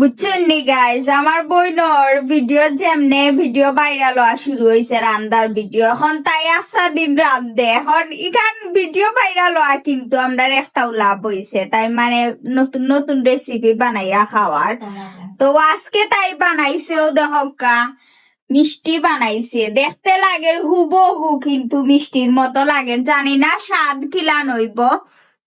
বুঝছেন গাইজ আমার বইনর ভিডিও যেমনে ভিডিও ভাইরাল হওয়া শুরু হয়েছে রান্দার ভিডিও এখন তাই আসা দিন রান্ধে এখন ইখান ভিডিও ভাইরাল হওয়া কিন্তু আমরা একটাও লাভ হয়েছে তাই মানে নতুন নতুন রেসিপি বানাইয়া খাওয়ার। তো আজকে তাই বানাইছে ও দেখা মিষ্টি বানাইছে। দেখতে লাগে হুবহু কিন্তু মিষ্টির মতো লাগে। জানি না স্বাদ কিলা নইব।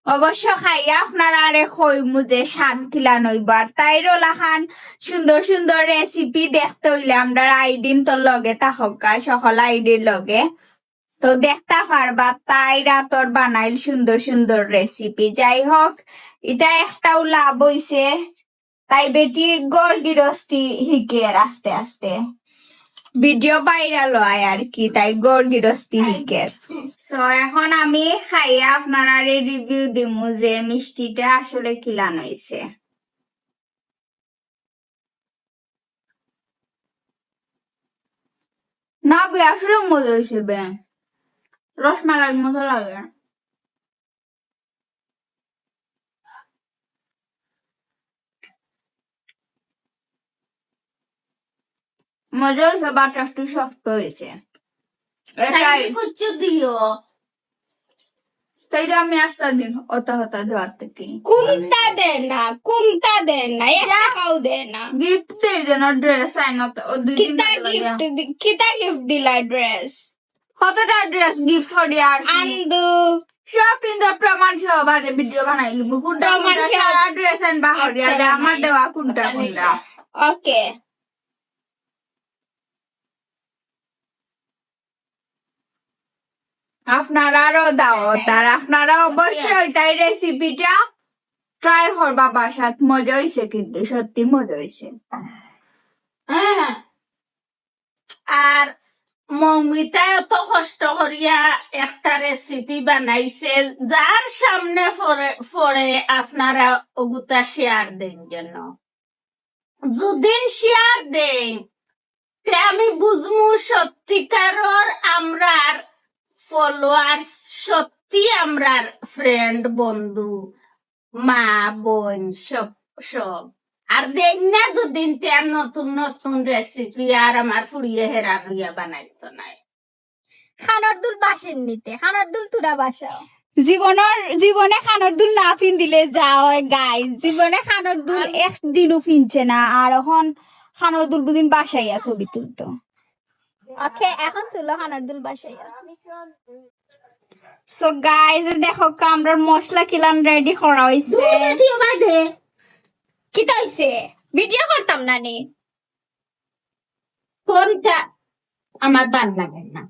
অবশ্য খাই আপনারা আরে কইমু যে স্বাদ কিলা নইব আর তাই রোলাখান সুন্দর সুন্দর রেসিপি দেখতে হইলে আমরা আইডিন তো লগে তাহকা সকল আইডির লগে। তো দেখতে পারবা তাই রাতর বানাইল সুন্দর সুন্দর রেসিপি যাই হোক এটা একটাও লাভ হইছে। তাই বেটি গড় গিরস্তি হিকে আস্তে আস্তে। ভিডিও ভাইরাল হয় আর কি, তাই গিরস্তি হিকে সো এখন আমি খাইয়া আপনারা রিভিউ দিমু যে মিষ্টিটা আসলে কিলান হয়েছে না আসলে মজা হয়েছে বে রসমালাইয়ের মতো লাগে। মজা হয়েছে একটু শক্ত হয়েছে। এটাই। কুচু দিও। তাইলে আমি আসতে দিন ওটা হতা দেওয়ার থেকে। দে না কোনটা দে না গিফট যেন ড্রেস আইন ও দুই দিন কিতা গিফট কিতা গিফট দিলা ড্রেস কতটা ড্রেস গিফট করি আর আন্দু কিন্তু প্রমাণ সহ বাদে ভিডিও বানাই লিখব কোনটা কোনটা সারা ড্রেস বাহরিয়া আচ্ছা, যে আমার দেওয়া কোনটা কোনটা। ওকে আপনারাও দাওয়াত আর আপনারা অবশ্যই তাই রেসিপিটা ট্রাই করবা বাসাত মজা হয়েছে কিন্তু সত্যি মজা হয়েছে হ্যাঁ। আর মৌমিতা এত কষ্ট করিয়া একটা রেসিপি বানাইছে যার সামনে পড়ে- আপনারা ওগুতা শেয়ার দেন যেন। যদিন শেয়ার দেন আমি বুঝমু সত্যিকারর আমরার ফলোয়ার্স সত্যি আমরার ফ্রেন্ড বন্ধু মা বোন সব সব। আর দেখ না দুদিন তে আর নতুন নতুন রেসিপি আর আমার ফুড়িয়ে হেরান হইয়া বানাইতো নাই। খানার দুল বাসেন নিতে খানার দুল তুরা বাসাও। জীবনের জীবনে খানোর দুল না পিন দিলে যা হয় গাই জীবনে খানোর দুল একদিনও পিনছে না আর এখন খানোর দুল দুদিন বাসাইয়া ছবি তুলতো। ওকে এখন তুলো খানার দুল বাসাই সো গাইজ দেখো কামরার মশলা কিলান রেডি করা হইছে। ভিডিও বাদে। কি তাইছে ভিডিও করতাম না নি। ফোনটা আমার বান লাগে না।